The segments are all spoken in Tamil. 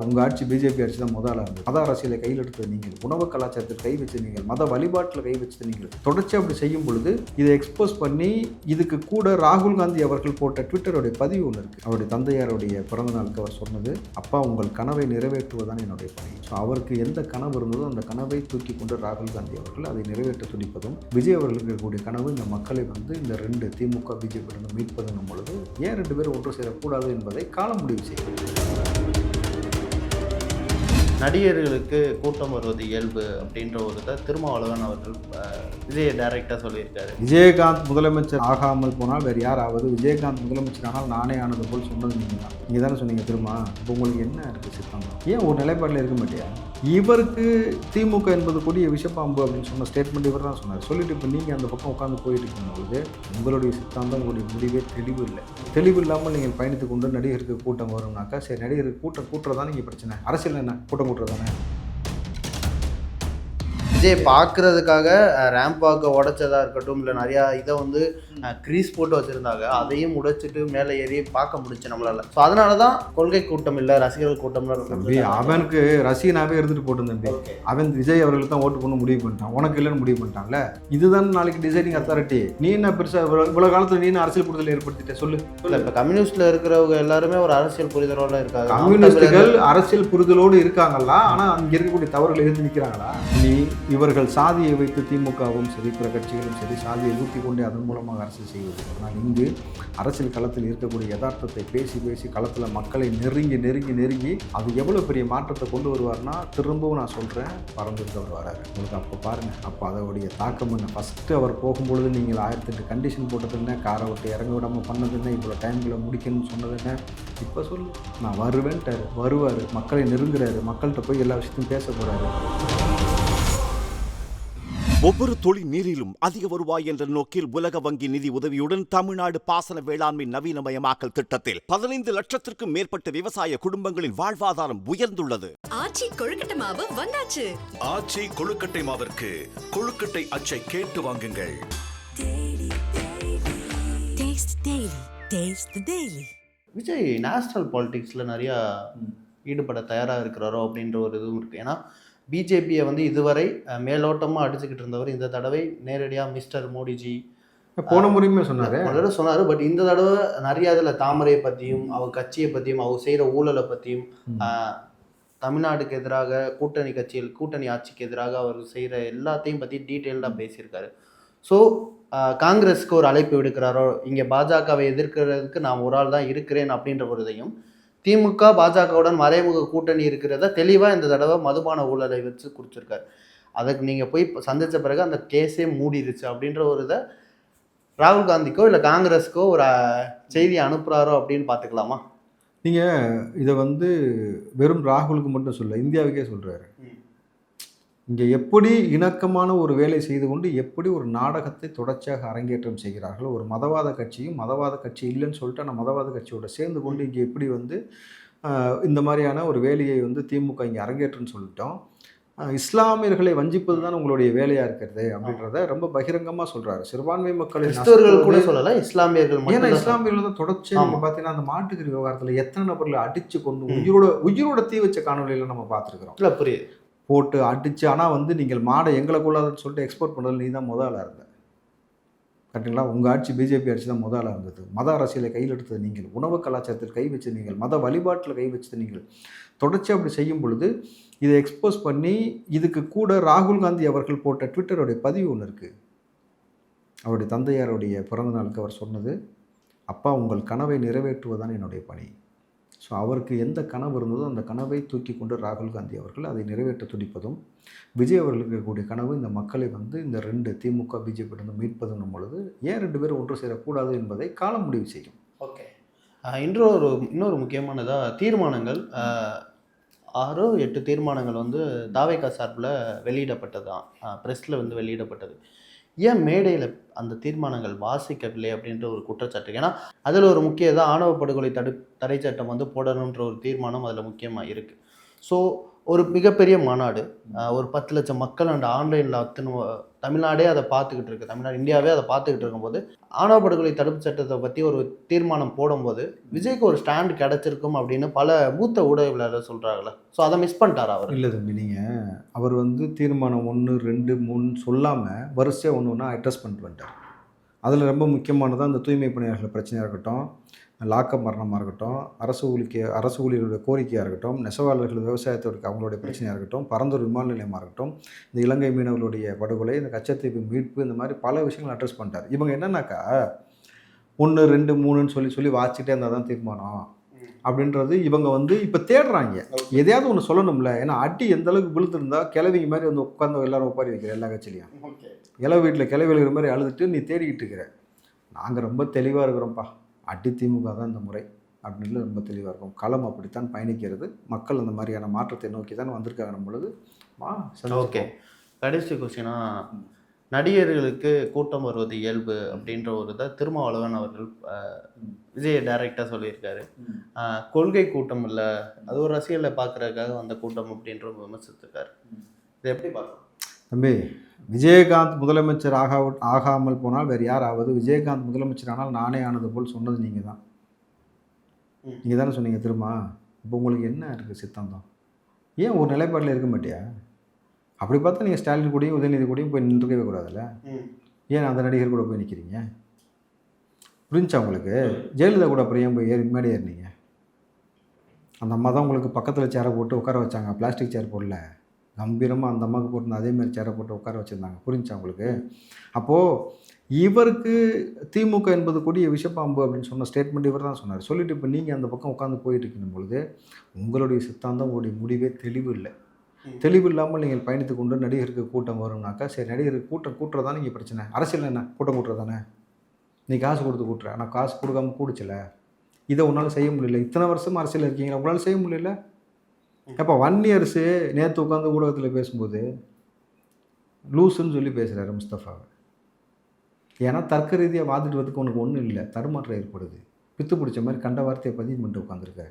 உங்கள் ஆட்சி பிஜேபி ஆட்சி தான் முதல்ல இருந்தது மத அரசியலை கையில் எடுத்தது நீங்கள். உணவு கலாச்சாரத்தில் கை வச்சு நீங்கள். மத வழிபாட்டில் கை வச்சது நீங்கள். தொடர்ச்சி அப்படி செய்யும் பொழுது இதை எக்ஸ்போஸ் பண்ணி இதுக்கு கூட ராகுல் காந்தி அவர்கள் போட்ட ட்விட்டருடைய பதிவு ஒன்று இருக்குது அவருடைய தந்தையாருடைய பிறந்த நாளுக்கு அவர் சொன்னது அப்பா உங்கள் கனவை நிறைவேற்றுவதுதான் என்னுடைய பணி. ஸோ அவருக்கு எந்த கனவு இருந்ததோ அந்த கனவை தூக்கி கொண்டு ராகுல் காந்தி அவர்கள் அதை நிறைவேற்ற துடிப்பதும் விஜய் அவர்களுக்கு இருக்கக்கூடிய கனவு இந்த மக்களை வந்து இந்த ரெண்டு திமுக பிஜேபியிலிருந்து மீட்பதுங்கும் பொழுது ஏன் ரெண்டு பேரும் ஒன்று சேரக்கூடாது என்பதை காலம் முடிவு செய்கிறது நடிகர்களுக்கு கூட்டம் வருவது இயல்பு அப்படின்ற ஒரு இதை திருமாவளவன் அவர்கள் விஜய விஜய் டைரக்டாக சொல்லியிருக்காரு. விஜயகாந்த் முதலமைச்சர் ஆகாமல் போனால் வேறு யார் ஆவது விஜயகாந்த் முதலமைச்சர் ஆனால் நானே ஆனது போல் சொன்னது நீங்கள் தான் நீங்கள் தானே சொன்னீங்க திருமா? இப்போ உங்களுக்கு என்ன இருக்குது சித்தம் ஏன் ஒரு நிலைப்பாட்டில் இருக்க மாட்டியா? இவருக்கு திமுக என்பது கூடிய விஷப்பாம்பு அப்படின்னு சொன்ன ஸ்டேட்மெண்ட் இவர் தான் சொன்னார். சொல்லிட்டு இப்போ நீங்கள் அந்த பக்கம் உட்காந்து போயிட்டு இருக்கும்போது உங்களுடைய சித்தாந்தம் உங்களுடைய முடிவே தெளிவு இல்லை தெளிவு இல்லாமல் நீங்கள் பயணித்து கொண்டு நடிகருக்கு கூட்டம் வரும்னாக்கா சரி நடிகருக்கு கூட்டம் கூட்டுறதா நீங்கள் பிரச்சனை. அரசியல் என்ன? கூட்டம் கூட்டுறதானே விஜய் பார்க்கறதுக்காக ரேம்ப் வாக்கை உடைச்சதா இருக்கட்டும் இல்லை நிறையா இதை வந்து க்ரீஸ் போட்டு வச்சுருந்தாங்க. அதையும் உடைச்சிட்டு மேலே ஏறி பார்க்க முடிச்சு நம்மளால. ஸோ அதனால தான் கொள்கை கூட்டம் இல்லை ரசிகர்கள் கூட்டம்லாம் தம்பி அவனுக்கு ரசிகனாவே இருந்துட்டு போட்டு தம்பி. அவன் விஜய் அவர்களுக்கு தான் ஓட்டு பண்ண முடிவு பண்ணிட்டான். உனக்கு இல்லைன்னு முடிவு பண்ணிட்டான்ல இதுதான் நாளைக்கு டிசைடிங் அத்தாரிட்டி நீ என்ன பெருசா இவ்வளவு இவ்வளவு காலத்துல நீ அரசியல் புரிதல் ஏற்படுத்திட்ட? சொல்லு. இல்லை இப்போ கம்யூனிஸ்ட்ல இருக்கிறவங்க எல்லாருமே ஒரு அரசியல் புரிதலோட இருக்காங்க. கம்யூனிஸ்டுகள் அரசியல் புரிதலோடு இருக்காங்களா? ஆனா அங்க இருக்கக்கூடிய தவறுகளை எதிர்த்து நிக்கிறாங்களா? நீ இவர்கள் சாதியை வைத்து திமுகவும் சரி பிற கட்சிகளும் சரி சாதியை ஊட்டி கொண்டே அதன் மூலமாக அரசு செய்வது. ஆனால் இங்கு அரசியல் களத்தில் இருக்கக்கூடிய யதார்த்தத்தை பேசி பேசி களத்தில் மக்களை நெருங்கி நெருங்கி நெருங்கி அது எவ்வளோ பெரிய மாற்றத்தை கொண்டு வருவார்னா திரும்பவும் நான் சொல்கிறேன் பறந்துட்டு அவர் வராரு உங்களுக்கு அப்போ பாருங்கள் அப்போ அதோடைய தாக்கம் என்ன? ஃபஸ்ட்டு அவர் போகும்பொழுது நீங்கள் ஆயிரத்தெட்டு கண்டிஷன் போட்டது என்ன? காரை விட்டு இறங்க விடாமல் பண்ணது என்ன? இவ்வளோ டைமில் முடிக்கணும்னு சொன்னது என்ன? இப்போ சொல்லு. நான் வருவேன்ட்டார். வருவார். மக்களை நெருங்குறாரு. மக்கள்கிட்ட போய் எல்லா விஷயத்தையும் பேச போகிறாரு ஒவ்வொரு தொழி நீரிலும் அதிக வருவாய் என்ற நோக்கில் உலக வங்கி நிதி உதவியுடன் தமிழ்நாடு பாசன வேளாண்மை நவீனமயமாக்கல் திட்டத்தில் பதினைந்து லட்சத்திற்கும் மேற்பட்ட விவசாய குடும்பங்களின் வாழ்வாதாரம் உயர்ந்துள்ளது ஆச்சி கொழுக்கட்டை மாவு வந்தாச்சு ஆச்சி கொழுக்கட்டை மாவிற்கு கொழுக்கட்டை அச்சை கேட்டு வாங்குங்கள் Taste Daily. Taste the Daily. Vijay national பாலிடிக்ஸில் நிறையா ஈடுபட தயாராக இருக்கிறாரோ அப்படின்ற ஒரு இதுவும் இருக்குது ஏன்னா பிஜேபியை வந்து இதுவரை மேலோட்டமாக அடிச்சுக்கிட்டு இருந்தவர் இந்த தடவை நேரடியாக மிஸ்டர் மோடிஜி. போன முறையுமே சொன்னார். தடவை சொன்னார். பட் இந்த தடவை நிறைய அதில் தாமரையை பற்றியும் அவர் கட்சியை பற்றியும் அவர் செய்கிற ஊழலை பற்றியும் தமிழ்நாடுக்கு எதிராக கூட்டணி கட்சிகள் கூட்டணி ஆட்சிக்கு எதிராக அவர் செய்கிற எல்லாத்தையும் பற்றி டீட்டெயில்டாக பேசியிருக்காரு. ஸோ காங்கிரஸ்க்கு ஒரு அழைப்பு விடுக்கிறாரோ இங்கே பாஜகவை எதிர்க்கிறதுக்கு நான் ஒரு ஆள் தான் இருக்கிறேன் அப்படின்ற ஒரு இதையும் திமுக பாஜகவுடன் மறைமுக கூட்டணி இருக்கிறத தெளிவாக இந்த தடவை மதுபான ஊழலை வச்சு குறிச்சிருக்காரு. அதுக்கு நீங்கள் போய் சந்தித்த பிறகு அந்த கேஸே மூடிடுச்சு அப்படின்ற ஒரு இதை ராகுல் காந்திக்கோ இல்லை காங்கிரஸ்க்கோ ஒரு செய்தி அனுப்புகிறாரோ அப்படின்னு பார்த்துக்கலாமா? நீங்கள் இதை வந்து வெறும் ராகுலுக்கு மட்டும் சொல்ல இந்தியாவுக்கே சொல்கிறாரு. இங்கே எப்படி இணக்கமான ஒரு வேலை செய்து கொண்டு எப்படி ஒரு நாடகத்தை தொடர்ச்சியாக அரங்கேற்றம் செய்கிறார்கள்? ஒரு மதவாத கட்சியும் மதவாத கட்சி இல்லைன்னு சொல்லிட்டு ஆனால் மதவாத கட்சியோட சேர்ந்து கொண்டு இங்கே எப்படி வந்து இந்த மாதிரியான ஒரு வேலையை வந்து திமுக இங்கே அரங்கேற்றம்னு சொல்லிட்டோம். இஸ்லாமியர்களை வஞ்சிப்பது தான் உங்களுடைய வேலையாக இருக்கிறது அப்படின்றத ரொம்ப பகிரங்கமாக சொல்கிறாரு சிறுபான்மை மக்களை கிறிஸ்தவர்கள் கூட நசுக்குவது- சொல்லல இஸ்லாமியர்கள் ஏன்னா இஸ்லாமியர்கள் தான் தொடர்ச்சி. நீங்க பார்த்தீங்கன்னா அந்த மாட்டுக்கறி விவகாரத்தில் எத்தனை நபர்களை அடிச்சு கொண்டு. உயிரோட உயிரோட தீ வச்ச காணொலியில நம்ம பார்த்துருக்குறோம். இல்லை புரியுது. போட்டு அடித்து ஆனால் வந்து நீங்கள் மாடை எங்களை கொள்ளாதுன்னு சொல்லிட்டு எக்ஸ்போர்ட் பண்ணுறது நீ தான் முதலாக இருந்த. கரெக்டுங்களா உங்கள் ஆட்சி பிஜேபி ஆட்சி தான் முதலாக இருந்தது. மத அரசியலை கையில் எடுத்தது நீங்கள். உணவு கலாச்சாரத்தில் கை வச்சு நீங்கள். மத வழிபாட்டில் கை வச்சது நீங்கள். தொடர்ச்சி அப்படி செய்யும் பொழுது இதை எக்ஸ்போஸ் பண்ணி இதுக்கு கூட ராகுல் காந்தி அவர்கள் போட்ட ட்விட்டருடைய பதிவு ஒன்று இருக்குது அவருடைய தந்தையாருடைய பிறந்த நாளுக்கு அவர் சொன்னது அப்பா உங்கள் கனவை நிறைவேற்றுவதுதான் என்னுடைய பணி. ஸோ அவருக்கு எந்த கனவு இருந்ததோ அந்த கனவை தூக்கி கொண்டு ராகுல் காந்தி அவர்கள் அதை நிறைவேற்ற துடிப்பதும் விஜய் அவர்களுக்கு இருக்கக்கூடிய கனவு இந்த மக்களை வந்து இந்த ரெண்டு திமுக பிஜேபியிலிருந்து மீட்பதும் பொழுது ஏன் ரெண்டு பேரும் ஒன்று சேரக்கூடாது என்பதை காலம் முடிவு செய்யும். ஓகே. இன்னொரு இன்னொரு முக்கியமானதாக தீர்மானங்கள் அஹ், ஆறோ எட்டு தீர்மானங்கள் வந்து தாவேகா சார்பில் வெளியிடப்பட்டது தான் ப்ரெஸ்ஸில் வந்து வெளியிடப்பட்டது. ஏன் மேடையில் அந்த தீர்மானங்கள் வாசிக்கவில்லை அப்படின்ற ஒரு குற்றச்சாட்டு? ஏன்னா அதில் ஒரு முக்கிய இதாக ஆணவ படுகொலை தடு தடை சட்டம் வந்து போடணுன்ற ஒரு தீர்மானம் அதில் முக்கியமாக இருக்குது ஸோ ஒரு மிகப்பெரிய மாநாடு. ஒரு பத்து லட்சம் மக்கள் அந்த ஆன்லைனில் அத்தனை தமிழ்நாடே அதை பார்த்துக்கிட்டு இருக்கு. தமிழ்நாடு இந்தியாவே அதை பார்த்துக்கிட்டு இருக்கும்போது ஆணவ படுகொலை தடுப்பு சட்டத்தை பற்றி ஒரு தீர்மானம் போடும்போது விஜய்க்கு ஒரு ஸ்டாண்ட் கிடச்சிருக்கும் அப்படின்னு பல மூத்த ஊடகவியலாளர் சொல்கிறாங்களே ஸோ அதை மிஸ் பண்ணிட்டாரா அவர்? இல்லை தம்பி நீங்கள் அவர் வந்து தீர்மானம் ஒன்று ரெண்டு மூணு சொல்லாமல் வரிசையாக ஒன்று ஒன்றா அட்ரஸ் பண்ணிட்டு வந்துட்டார். அதில் ரொம்ப முக்கியமானதாக அந்த தூய்மை பணியாளர்கள் பிரச்சனையாக இருக்கட்டும் லாக்கப் மரணமாக இருக்கட்டும் அரசு ஊழிக்க அரசு ஊழியர்களுடைய கோரிக்கையாக இருக்கட்டும் நெசவாளர்கள் விவசாயத்தோட அவங்களுடைய பிரச்சனையாக இருக்கட்டும் பரந்தூர் விமான நிலையமாக இருக்கட்டும் இந்த இலங்கை மீனவர்களுடைய படுகொலை இந்த கச்சத்தீவு மீட்பு இந்த மாதிரி பல விஷயங்கள் அட்ரஸ் பண்ணிட்டார். இவங்க என்னன்னாக்கா ஒன்று ரெண்டு மூணுன்னு சொல்லி சொல்லி வாச்சிட்டே இருந்தால் தான் தீர்மானம். அப்படின்றது இவங்க வந்து இப்போ தேடுறாங்க. எதையாவது ஒன்று சொல்லணும்ல. ஏன்னா அடி எந்த அளவுக்கு விழுந்திருந்தா கிளவிங்க மாதிரி வந்து உட்காந்து எல்லாரும் ஒப்பாரி வைக்கிற எல்லா கட்சியிலையும். கிளவி வீட்டில் கிளவி எழுகிற மாதிரி அழுதுட்டு நீ தேடிக்கிட்டு இருக்கிற. நாங்கள் ரொம்ப தெளிவாக இருக்கிறோம்ப்பா. அடி திமுக தான் இந்த முறை அப்படின்னு ரொம்ப தெளிவாக இருக்கும். களம் அப்படித்தான் பயணிக்கிறது. மக்கள் அந்த மாதிரியான மாற்றத்தை நோக்கி தான் வந்திருக்காங்க பொழுது வா ஓகே கடைசி கொஸ்டினா நடிகர்களுக்கு கூட்டம் வருவது இயல்பு அப்படின்ற ஒரு இதை திருமாவளவன் அவர்கள் விஜய் டைரக்டாக சொல்லியிருக்காரு. கொள்கை கூட்டம் இல்லை. அது ஒரு ரசிகர்களை பார்க்கறதுக்காக வந்த கூட்டம் அப்படின்ற விமர்சித்திருக்காரு இது எப்படி பார்க்கலாம் தம்பி விஜயகாந்த் முதலமைச்சர் ஆகா ஆகாமல் போனால் வேறு யார் ஆவது விஜயகாந்த் முதலமைச்சர் ஆனால் நானே ஆனது போல் சொன்னது நீங்கள் தான். நீங்கள் தானே சொன்னீங்க திரும்ப இப்போ உங்களுக்கு என்ன இருக்குது சித்தாந்தம்? ஏன் ஒரு நிலைப்பாட்டில் இருக்க மாட்டியா? அப்படி பார்த்தா நீங்கள் ஸ்டாலின் கூடயும் உதயநிதி கூடயும் போய் நின்றுக்கவே கூடாதுல்ல? ஏன் அந்த நடிகர் கூட போய் நிற்கிறீங்க புரிஞ்சா உங்களுக்கு? ஜெயலலிதா கூட அப்புறம் ஏன் போய் ஏறி மேடை ஏறினீங்க? அந்த அம்மா தான் உங்களுக்கு பக்கத்தில் சேரை போட்டு உட்கார வச்சாங்க. பிளாஸ்டிக் சேர் போடல. கம்பீரமாக அந்த அம்மாவுக்கு போட்டு அதே மாதிரி சேரை போட்டு உட்கார வச்சுருந்தாங்க. புரிஞ்சா உங்களுக்கு? அப்போது இவருக்கு திமுக என்பது கொடிய விஷப்பாம்பு அப்படின்னு சொன்ன ஸ்டேட்மெண்ட் இவர் தான் சொன்னார். சொல்லிட்டு இப்போ நீங்கள் அந்த பக்கம் உட்காந்து போயிட்டு இருக்கும் பொழுது உங்களுடைய சித்தாந்தம் உங்களுடைய முடிவே தெளிவு இல்லை. தெளிவு இல்லாமல் நீங்கள் பயணித்து கொண்டு நடிகருக்கு கூட்டம் வரும்னாக்கா சரி நடிகருக்கு கூட்டம் கூட்டுறதானே இங்கே பிரச்சனை. அரசியல் என்ன? கூட்டம் கூட்டுறதானே? நீ காசு கொடுத்து கூட்டுற. ஆனால் காசு கொடுக்காம கூடுச்சல? இதை உன்னால் செய்ய முடியல. இத்தனை வருஷம் அரசியல் இருக்கீங்களா? உங்களால் செய்ய முடியல. அப்போ ஒன் இயர்ஸு நேற்று உட்காந்து ஊடகத்தில் பேசும்போது லூசுன்னு சொல்லி பேசுகிறாரு முஸ்தஃபாவை ஏன்னா தர்க்க ரீதியாக வாதிடுவதுக்கு உனக்கு ஒன்றும் இல்லை. தடுமாற்றம் ஏற்படுது. பித்து பிடிச்ச மாதிரி கண்ட வார்த்தையை பதிவு பண்ணிட்டு உட்காந்துருக்க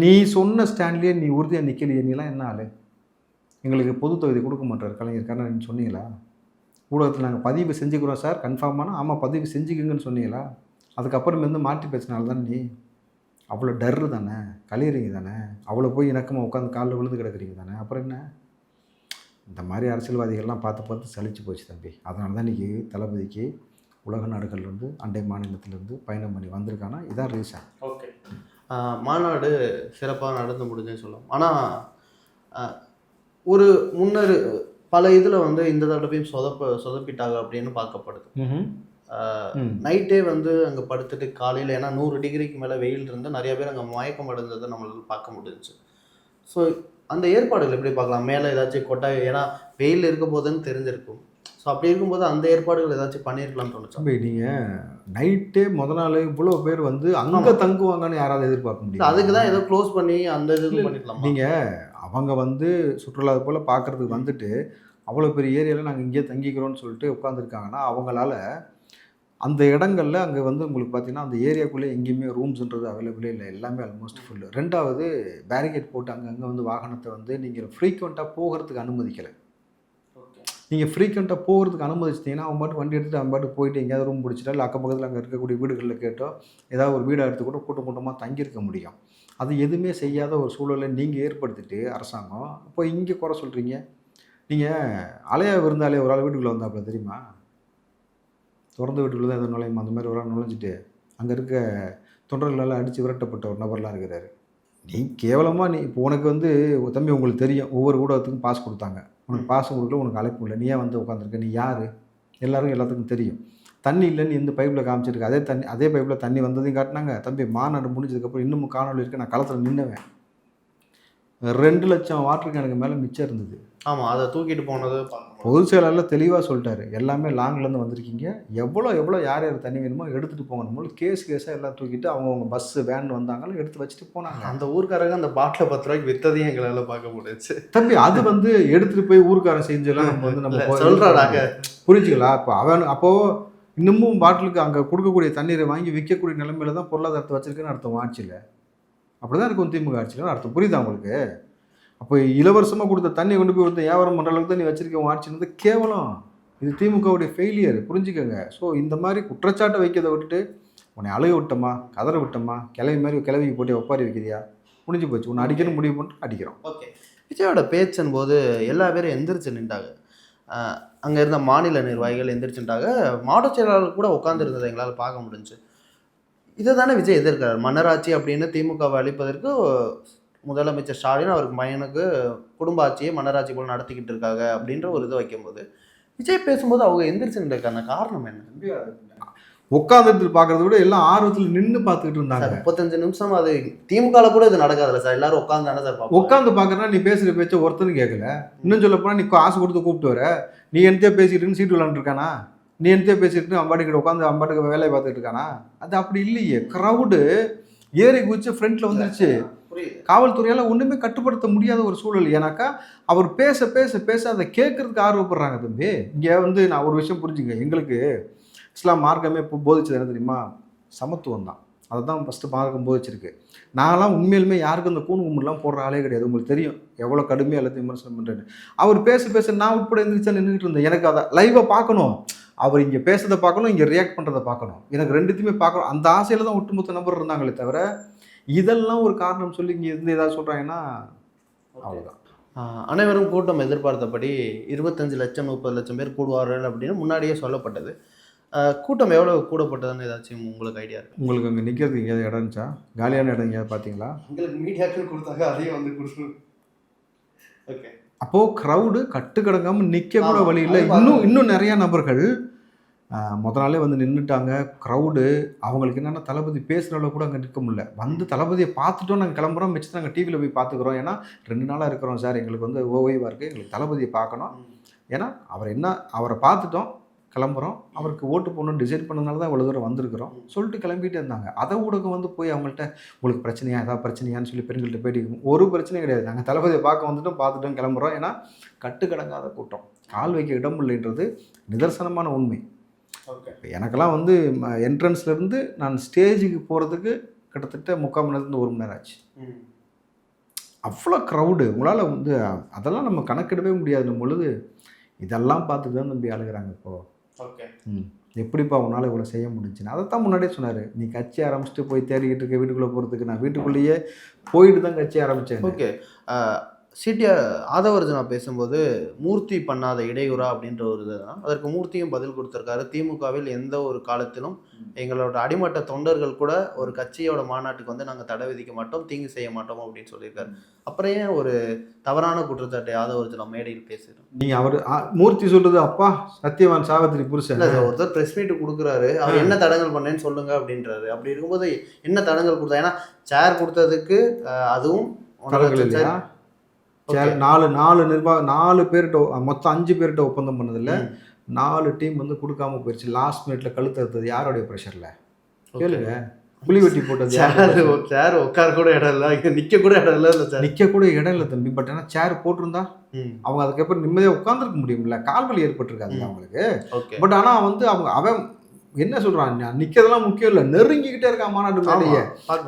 நீ சொன்ன ஸ்டாண்ட்லேயே நீ உறுதியாக நிற்கலையே நீலாம் என்ன ஆளு? எங்களுக்கு பொது தொகுதி கொடுக்க மாட்டார் கலைஞர் நீங்கள் சொன்னீங்களா? ஊடகத்தில் நாங்கள் பதிவு செஞ்சுக்கிறோம் சார் கன்ஃபார்மான ஆமாம் பதிவு செஞ்சுக்குங்கன்னு சொன்னீங்களா? அதுக்கப்புறம் வந்து மாற்றி பேசினால தானே நீ. அவ்வளோ டர்ரு தானே கலையிறீங்க தானே அவ்வளோ போய் இணக்கமாக உட்காந்து காலில் விழுந்து கிடக்குறீங்க தானே அப்புறம் என்ன? இந்த மாதிரி அரசியல்வாதிகள்லாம் பார்த்து பார்த்து சலிச்சு போச்சு தம்பி. அதனால தான் இன்றைக்கி தளபதிக்கு உலக நாடுகள்லேருந்து அண்டை மாநிலத்திலேருந்து பயணம் பண்ணி வந்திருக்கானா? இதான் ரீசன் ஓகே. மாநாடு சிறப்பாக நடந்து முடிஞ்சுன்னு சொல்லலாம். ஆனால் ஒரு முன்னர் பல இதில் வந்து இந்த தடவையும் சொதப்ப சொதப்பிட்டாங்க அப்படின்னு பார்க்கப்படுது. ம் நைட்டே வந்து அங்கே படுத்துட்டு காலையில் ஏன்னா நூறு டிகிரிக்கு மேலே வெயில் இருந்து நிறைய பேர் அங்கே மயக்கம் அடைஞ்சதை நம்மளால பார்க்க முடிஞ்சுச்சு. ஸோ அந்த ஏற்பாடுகள் எப்படி பார்க்கலாம்? மேலே ஏதாச்சும் கொட்டாய் ஏன்னா வெயில் இருக்க போதுன்னு தெரிஞ்சிருக்கும். ஸோ அப்படி இருக்கும்போது அந்த ஏற்பாடுகள் ஏதாச்சும் பண்ணியிருக்கலாம்னு தோணுச்சா? நீங்கள் நைட்டே முத நாள் இவ்வளோ பேர் வந்து அங்கே. தங்குவாங்கன்னு யாராவது எதிர்பார்க்க முடியும்? அதுக்கு தான் ஏதோ க்ளோஸ் பண்ணி அந்த இது பண்ணிக்கலாமா நீங்கள் அவங்க வந்து சுற்றுலா போல் பார்க்குறதுக்கு வந்துட்டு அவ்வளோ பெரிய ஏரியாவில் நாங்கள் இங்கேயே தங்கிக்கிறோம்னு சொல்லிட்டு உட்காந்துருக்காங்கன்னா அவங்களால அந்த இடங்கள்ல அங்கே வந்து உங்களுக்கு பார்த்தீங்கன்னா அந்த ஏரியாக்குள்ளே எங்கேயுமே ரூம்ஸ்ன்றது அவைலபிளே இல்லை. எல்லாமே ஆல்மோஸ்ட் ஃபுல்லு ரெண்டாவது பேரிகேட் போட்டு அங்கங்கே வந்து வாகனத்தை வந்து நீங்கள் ஃப்ரீக்வெண்ட்டாக போகிறதுக்கு அனுமதிக்கலை. நீங்கள் ஃப்ரீக்வெண்ட்டாக போகிறதுக்கு அனுமதிச்சிட்டிங்கன்னா அவன் பாட்டு வண்டி எடுத்துட்டு அவன் பாட்டு போயிட்டு எங்கேயாவது ரூம் பிடிச்சிட்டா இல்லை அக்கம் பக்கத்தில் அங்கே இருக்கக்கூடிய வீடுகளில் கேட்டோ ஏதாவது ஒரு வீடை எடுத்து கூட கூட்டம் கூட்டமாக தங்கியிருக்க முடியும். அது எதுவுமே செய்யாத ஒரு சூழலை நீங்கள் ஏற்படுத்திட்டு அரசாங்கம் அப்போ இங்கே குறை சொல்கிறீங்க நீங்கள் அலையா விருந்தாலே ஒரு ஆள் வீட்டுக்குள்ளே வந்தாப்புல தெரியுமா? திறந்த வீட்டுக்குள்ளே தான் எதுவும் நுழையுமா? அந்த மாதிரி ஒரு நுழைஞ்சிட்டு அங்கே இருக்க தொண்டர்களால் அடித்து விரட்டப்பட்ட ஒரு நபர்லாம் இருக்கிறாரு. நீ கேவலமாக நீ இப்போ உனக்கு வந்து தம்பி உங்களுக்கு தெரியும் ஒவ்வொரு ஊடகத்துக்கும் பாஸ் கொடுத்தாங்க. உனக்கு பாஸ் கொடுக்கல உனக்கு அழைப்பு இல்லை. நீ ஏன் வந்து உட்காந்துருக்க நீ யார்? எல்லாருக்கும் எல்லாத்துக்கும் தெரியும். தண்ணி இல்லைன்னு இந்த பைப்பில் காமிச்சிருக்கு. அதே தண்ணி அதே பைப்பில் தண்ணி வந்ததையும் காட்டினாங்க. தம்பி மாநாடு முடிஞ்சதுக்கப்புறம் இன்னமும் காணொலி இருக்குது நான் களத்தில் நின்றுவேன் ரெண்டு லட்சம் வாட்டர் கேனுக்கு மேலே மிச்சம் இருந்தது. ஆமாம் அதை தூக்கிட்டு போனது பொதுச் செயலாளர் தெளிவாக சொல்லிட்டாரு. எல்லாமே லாங்லேருந்து வந்திருக்கீங்க. எவ்வளோ எவ்வளோ யார் யார் தண்ணி வேணுமோ எடுத்துகிட்டு போகணும் கேஸ் கேஸாக எல்லாம் தூக்கிட்டு அவங்கவுங்க பஸ்ஸு வேன் வந்தாங்களும் எடுத்து வச்சுட்டு போனாங்க. அந்த ஊர்க்காரங்க அந்த பாட்டில் பத்து ரூபாய்க்கு வித்ததையும் எங்களால் பார்க்க முடிஞ்சுச்சு. தம்பி அது வந்து எடுத்துகிட்டு போய் ஊருக்காரன் செஞ்செல்லாம் நம்ம வந்து நம்ம சொல்றாடாங்க. புரிஞ்சுங்களா இப்போ அவன் அப்போது இன்னமும் பாட்டிலுக்கு அங்கே கொடுக்கக்கூடிய தண்ணீரை வாங்கி விற்கக்கூடிய நிலைமையில தான் பொருளாதாரத்தை வச்சிருக்குன்னு அர்த்தம் ஆட்சியில். அப்படி தான் இருக்கும் திமுக ஆட்சியில். அர்த்தம் புரியுதா உங்களுக்கு? அப்போ இலவசமாக கொடுத்த தண்ணியை கொண்டு போய் கொடுத்த வியாபாரம் பண்ணுற அளவுக்கு தான் நீ வச்சிருக்க உன் வந்து கேவலம். இது திமுகவுடைய ஃபெயிலியர் புரிஞ்சுக்கோங்க. ஸோ இந்த மாதிரி குற்றச்சாட்டை வைக்கிறதை விட்டுட்டு உன்னை அழுக விட்டோமா? கதற விட்டோமா? கிளவி மாதிரி கிளவிக்கு போட்டு ஒப்பாரி வைக்கிறியா? முடிஞ்சு போச்சு. உன்னை அடிக்கணும் முடிவு பண்ணிட்டு அடிக்கிறோம். ஓகே விஜயோட பேச்சின் போது எல்லா பேரும் எந்திரிச்சு நின்றாங்க. அங்கே இருந்த மாநில நிர்வாகிகள் எந்திரிச்சுட்டாங்க. மாவட்ட செயலாளர் கூட உட்காந்துருந்ததை எங்களால் பார்க்க முடிஞ்சு. இதை தானே விஜய் எதிர்க்கிறார்? மன்னராட்சி அப்படின்னு திமுகவை அழிப்பதற்கு முதலமைச்சர் ஸ்டாலின் அவருக்கு பையனுக்கு குடும்ப ஆட்சியை மன்னராட்சி போல நடத்திக்கிட்டு இருக்காங்க அப்படின்ற ஒரு இதை வைக்கும்போது விஜய் பேசும்போது அவங்க எந்திரிச்சு நின்றதுக்கான காரணம் என்ன? உட்காந்துட்டு பார்க்கறத விட எல்லாம் ஆர்வத்தில் நின்று பார்த்துக்கிட்டு இருந்தாங்க. முப்பத்தஞ்சு நிமிஷம் அது திமுகல கூட இது நடக்காதுல்ல சார். எல்லாரும் உட்காந்து தானே சார். உட்காந்து பார்க்கறனா நீ பேசுகிற பேச்ச ஒருத்தனும் கேட்கல இன்னும் சொல்ல போனால் நீ காசு கொடுத்து கூப்பிட்டு வர. நீ என்னத்தையோ பேசிக்கிட்டுன்னு சீட்டு விளாண்டுருக்கானா நீ என்னத்தையோ பேசிட்டு அம்பாட்டுக்கிட்ட உட்காந்து அம்பாட்டுக்கு வேலையை பார்த்துட்டு இருக்கானா? அது அப்படி இல்லையே. க்ரௌடு ஏறி குதிச்சு ஃப்ரண்ட்ல வந்துருச்சு. காவல்துறையால் ஒன்றுமே கட்டுப்படுத்த முடியாத ஒரு சூழல். ஏன்னாக்கா அவர் பேச பேச பேச அதை கேட்கறதுக்கு ஆர்வப்படுறாங்க தம்பி. இங்கே வந்து நான் ஒரு விஷயம் புரிஞ்சுங்க எங்களுக்கு இஸ்லாம் மார்க்கமே இப்போ போதிச்சது என்ன தெரியுமா? சமத்துவம் தான். அதை தான் ஃபஸ்ட்டு மார்க்கம் போதிச்சிருக்கு. நான்லாம் உண்மையிலுமே யாருக்கும் அந்த கூணு கும்பிடலாம் போடுற ஆளே கிடையாது. உங்களுக்கு தெரியும். எவ்வளோ கடுமையாக எல்லாத்தையும் விமர்சனம் பண்ணுறேன்னு அவர் பேச பேச நான் உட்பட எந்திரிச்சா நின்றுட்டு இருந்தேன். எனக்கு அதை லைவாக பார்க்கணும். அவர் இங்கே பேசுறதை பார்க்கணும் இங்கே ரியாக்ட் பண்ணுறதை பார்க்கணும். எனக்கு ரெண்டுத்தையுமே பார்க்கணும் அந்த ஆசையில் தான் ஒட்டுமொத்த நபர் இருந்தாங்களே தவிர இதெல்லாம் ஒரு காரணம் சொல்லி இங்கே இருந்து ஏதாவது சொல்கிறாங்கன்னா அவ்வளோதான் அனைவரும் கூட்டம் எதிர்பார்த்தபடி இருபத்தஞ்சு லட்சம் முப்பது லட்சம் பேர் கூடுவார்கள் அப்படின்னு முன்னாடியே சொல்லப்பட்டது. கூட்டம் எவ்வளவு கூடப்பட்டதுன்னு ஏதாச்சும் உங்களுக்கு ஐடியா இருக்கு? உங்களுக்கு அங்கே நிற்கிறதுக்கு எங்கேயாவது இடம் இருந்துச்சா? காலியான இடம் எங்கேயாவது பார்த்தீங்களா? எங்களுக்கு மீடியாக்கள் கொடுத்தாங்க அதையும் வந்து கொடுக்கணும் ஓகே அப்போது க்ரௌடு கட்டுக்கடங்காமல் நிற்க கூட வழி இல்லை. இன்னும். இன்னும் நிறையா நபர்கள் முத நாளே வந்து நின்றுட்டாங்க க்ரௌடு அவங்களுக்கு என்னென்னா தளபதி பேசுகிற கூட அங்கே நிற்க முடியல. வந்து தளபதியை பார்த்துட்டோம் நாங்கள் கிளம்புறோம். மிச்சம் நாங்கள் டிவியில் போய் பார்த்துக்குறோம். ஏன்னா ரெண்டு நாளாக இருக்கிறோம் சார். எங்களுக்கு வந்து ஓய்வாக இருக்குது எங்களுக்கு தளபதியை பார்க்கணும். ஏன்னா அவர் என்ன அவரை பார்த்துட்டோம் கிளம்புறோம். அவருக்கு ஓட்டு போடணும்னு டிசைட் பண்ணதுனால தான் இவ்வளோ தூரம் வந்திருக்கிறோம். சொல்லிட்டு கிளம்பிட்டே இருந்தாங்க. அதை ஊடகம் வந்து போய் அவங்கள்ட்ட உங்களுக்கு பிரச்சனையா? ஏதாவது பிரச்சனையான்னு சொல்லி பெண்கள்கிட்ட போயிட்டு ஒரு பிரச்சனையும் கிடையாது. நாங்கள் தளபதியை பார்க்க வந்துட்டோம் பார்த்துட்டோம் கிளம்புறோம். ஏன்னா கட்டுக்கடங்காத கூட்டம். கால் வைக்க இடம் இல்லைன்றது நிதர்சனமான உண்மை. ஓகே எனக்கெல்லாம் வந்து என்ட்ரன்ஸ்லேருந்து நான் ஸ்டேஜுக்கு போகிறதுக்கு கிட்டத்தட்ட முக்கால் மணி நேரத்துலேருந்து ஒரு மணி நேரம் ஆச்சு. அவ்வளோ க்ரௌடு உங்களால் வந்து அதெல்லாம் நம்ம கணக்கிடவே முடியாதுன்னும் பொழுது இதெல்லாம் பார்த்து தான் தம்பி அழுகிறாங்க இப்போது ஓகே ம். எப்படிப்பா உன்னால் இவ்வளோ செய்ய முடிஞ்சுன்னு? அதை தான் முன்னாடியே சொன்னார். நீ கட்சி ஆரம்பிச்சுட்டு போய் தேடிக்கிட்டு இருக்க வீட்டுக்குள்ளே போகிறதுக்கு நான் வீட்டுக்குள்ளேயே போயிட்டு தான் கட்சி ஆரம்பித்தேன் ஓகே சிடிஆர் ஆதவர்ஜனா பேசும்போது மூர்த்தி பண்ணாத இடையூறா? அப்படின்ற ஒரு இதுதான். அதற்கு மூர்த்தியும் பதில் கொடுத்துருக்காரு. திமுகவில் எந்த ஒரு காலத்திலும் எங்களோட அடிமட்ட தொண்டர்கள் கூட ஒரு கட்சியோட மாநாட்டுக்கு வந்து நாங்கள் தடை விதிக்க மாட்டோம் தீங்கு செய்ய மாட்டோம் அப்படின்னு சொல்லியிருக்காரு. அப்புறம் ஏன் ஒரு தவறான குற்றச்சாட்டை ஆதவர்ஜனா மேடையில் பேசுகிறோம் நீங்கள் அவர் மூர்த்தி சொல்கிறது அப்பா சத்யவான் சாவித்திரி புருஷன். இல்லை சார் ஒருத்தர் ப்ரெஸ் மீட் கொடுக்குறாரு. அவர் என்ன தடங்கல் பண்ணேன்னு சொல்லுங்க அப்படின்றாரு. அப்படி இருக்கும்போது என்ன தடங்கல் கொடுத்தா ஏன்னா சேர் கொடுத்ததுக்கு அதுவும் நாலு நாலு நிர்வாக நாலு பேர்கிட்ட மொத்தம் அஞ்சு பேர்கிட்ட ஒப்பந்தம் பண்ணதில்ல. நாலு டீம் வந்து கொடுக்காம போயிடுச்சு லாஸ்ட் மினிட்ல கழுத்து அறுத்தது யாருடைய ப்ரெஷரில். கேளுங்க. புலி வெட்டி போட்டது சேர் சேர் உட்கார கூட இடம் இல்லை. நிக்க கூட இடம் இல்லை இல்லை சார். நிற்க கூட இடம் இல்லை தம்பி. பட் ஆனால் சேர் போட்டிருந்தா அவங்க அதுக்கப்புறம் நிம்மதியாக உட்காந்துருக்க முடியும்ல. கால்வலி ஏற்பட்டிருக்காது. அவங்களுக்கு. பட் ஆனால் வந்து அவங்க அவன் என்ன சொல்றான்? நிற்கிறதெல்லாம் முக்கியம் இல்லை. நெருங்கிக்கிட்டே இருக்கான் மாநாட்டு மேடையே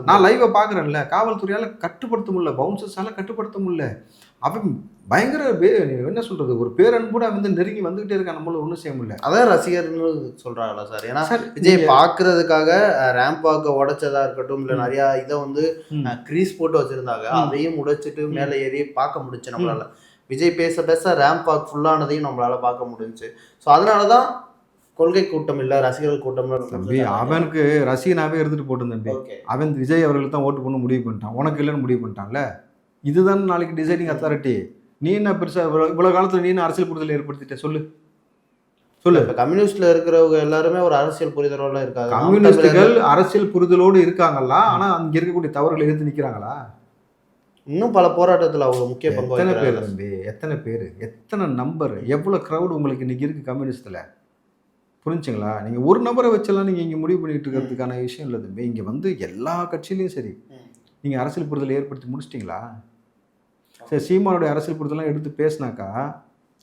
நான் லைவை பார்க்குறேன்ல. காவல்துறையால் கட்டுப்படுத்த முடியல. பவுன்சர்ஸால கட்டுப்படுத்த முடியல. அவன் பயங்கர என்ன சொல்றது? ஒரு பேரன்போட வந்து நெருங்கி வந்துகிட்டே இருக்கான். நம்மளால ஒன்றும் செய்ய முடியல. அதான் ரசிகர்னு சொல்றாங்களா சார். ஏன்னா சார் விஜய் பாக்குறதுக்காக ரேம்ப் வாக்க உடைச்சதா இருக்கட்டும் இல்ல. நிறைய இதை வந்து. கிரீஸ் போட்டு வச்சிருந்தாங்க. அதையும் உடைச்சிட்டு மேலே ஏறி பார்க்க முடிச்சு நம்மளால. விஜய் பேச பேச ரேம்ப் வாக் ஃபுல்லானதையும் நம்மளால பார்க்க முடிஞ்சுச்சு. ஸோ அதனாலதான் கொள்கை கூட்டம் இல்ல ரசிகர்கள் கூட்டம் தம்பி அவனுக்கு ரசிகனாவே இருந்துட்டு போட்டு தம்பி. அவன் விஜய் அவர்களுக்கு தான் ஓட்டு பண்ண முடிவு பண்ணிட்டான். உனக்கு இல்லைன்னு முடிவு பண்ணிட்டான்ல? இதுதான் நாளைக்கு டிசைடிங் அத்தாரிட்டி நீ என்ன பெருசா இவ்வளோ இவ்வளோ காலத்தில் நீ என்ன அரசியல் புரிதல் ஏற்படுத்திட்ட? சொல்லு. சொல்லு. இப்ப கம்யூனிஸ்ட்ல இருக்கிறவங்க எல்லாருமே ஒரு அரசியல் புரிதலோட இருக்காங்க. கம்யூனிஸ்டுகள் அரசியல் புரிதலோடு இருக்காங்களா? ஆனா அங்க இருக்கக்கூடிய தவறுகளை எதிர்த்து நிக்கிறாங்களா? இன்னும் பல போராட்டத்துல அவங்க முக்கிய பங்கு எத்தனை பேர் தம்பி? எத்தனை பேர்? எத்தனை நம்பர்? எவ்வளவு க்ரௌட் உங்களுக்கு இன்னைக்கு இருக்கு கம்யூனிஸ்ட்ல? புரிஞ்சுங்களா? நீங்க ஒரு நபரை வச்செல்லாம் நீங்க இங்க முடிவு பண்ணிட்டு இருக்கிறதுக்கான விஷயம் இல்லை தம்பி. இங்க வந்து எல்லா கட்சியிலையும் சரி. ம். நீங்க அரசியல் புரிதலை ஏற்படுத்தி முடிச்சிட்டிங்களா? சரி சீமானுடைய அரசியல் புரிதலாம் எடுத்து பேசினாக்கா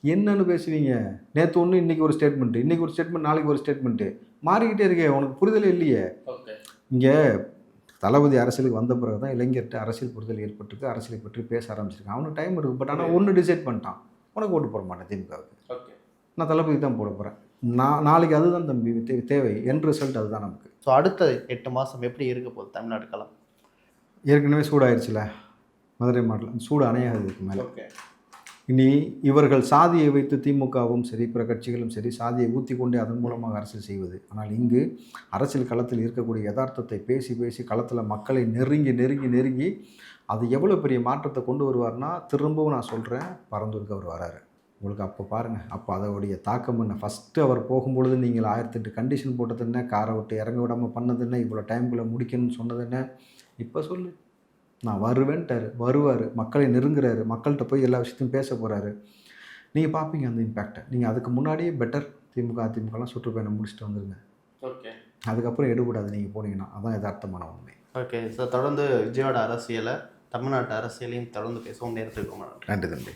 என்னன்னு பேசுவீங்க? நேற்று ஒன்று இன்னைக்கு ஒரு ஸ்டேட்மெண்ட் இன்னைக்கு ஒரு ஸ்டேட்மெண்ட் நாளைக்கு ஒரு ஸ்டேட்மெண்ட்டு மாறிக்கிட்டே இருக்கே உனக்கு புரிதலே இல்லையே. ஓகே. இங்கே தளபதி அரசியலுக்கு வந்த பிறகு தான் இளைஞர்கிட்ட அரசியல் புரிதல் ஏற்பட்டிருக்கு அரசியலை பற்றி பேச ஆரம்பிச்சிருக்கான் அவனுக்கு டைம் இருக்குது பட் ஆனால் ஒன்று டிசைட் பண்ணிட்டான். உனக்கு ஓட்டு போட மாட்டேன் திமுகவுக்கு. ஓகே. நான் தளபதி தான் போட போகிறேன் நான் நாளைக்கு அதுதான் தம்பி தேவை. என் ரிசல்ட் அதுதான் நமக்கு. ஸோ அடுத்த எட்டு மாதம் எப்படி இருக்க போகுது தமிழ்நாடு களம் ஏற்கனவே சூடாயிருச்சுல. மதுரை மாவட்டத்தில் சூடு அணையாது இதுக்கு மேலே. இனி இவர்கள் சாதியை வைத்து திமுகவும் சரி பிற கட்சிகளும் சரி சாதியை ஊற்றி கொண்டே அதன் மூலமாக அரசியல் செய்வது. ஆனால் இங்கு அரசியல் களத்தில் இருக்கக்கூடிய யதார்த்தத்தை பேசி பேசி களத்தில் மக்களை நெருங்கி நெருங்கி நெருங்கி அது எவ்வளோ பெரிய மாற்றத்தை கொண்டு வருவார்னா திரும்பவும் நான் சொல்கிறேன் பரந்தூருக்கு அவர் வராரு. உங்களுக்கு அப்போ பாருங்கள் அப்போ அதோடைய தாக்கம் என்ன? ஃபஸ்ட்டு அவர் போகும்பொழுது நீங்கள் ஆயிரத்தெட்டு கண்டிஷன் போட்டது என்ன? காரை விட்டு இறங்க விடாமல் பண்ணது என்ன? இவ்வளோ டைம்குள்ளே முடிக்கணும்னு சொன்னது என்ன? இப்போ சொல்லு. நான் வருவேன்ட்டார். வருவார். மக்களை நெருங்குறாரு. மக்கள்கிட்ட போய் எல்லா விஷயத்தையும் பேச போகிறாரு நீங்கள் பார்ப்பீங்க அந்த இம்பேக்டை நீங்கள் அதுக்கு முன்னாடியே பெட்டர் திமுக அதிமுகலாம் சுற்றுப்பயணம் முடிச்சுட்டு வந்துருங்க. ஓகே. அதுக்கப்புறம் எடுபடாது. நீங்கள் போனீங்கன்னா. அதான் யதார்த்தமான உண்மை. ஓகே. ஸோ தொடர்ந்து விஜயோட அரசியலை தமிழ்நாட்டு அரசியலையும் தொடர்ந்து பேசுவோம். நேரத்துக்கு. நன்றி தம்பி.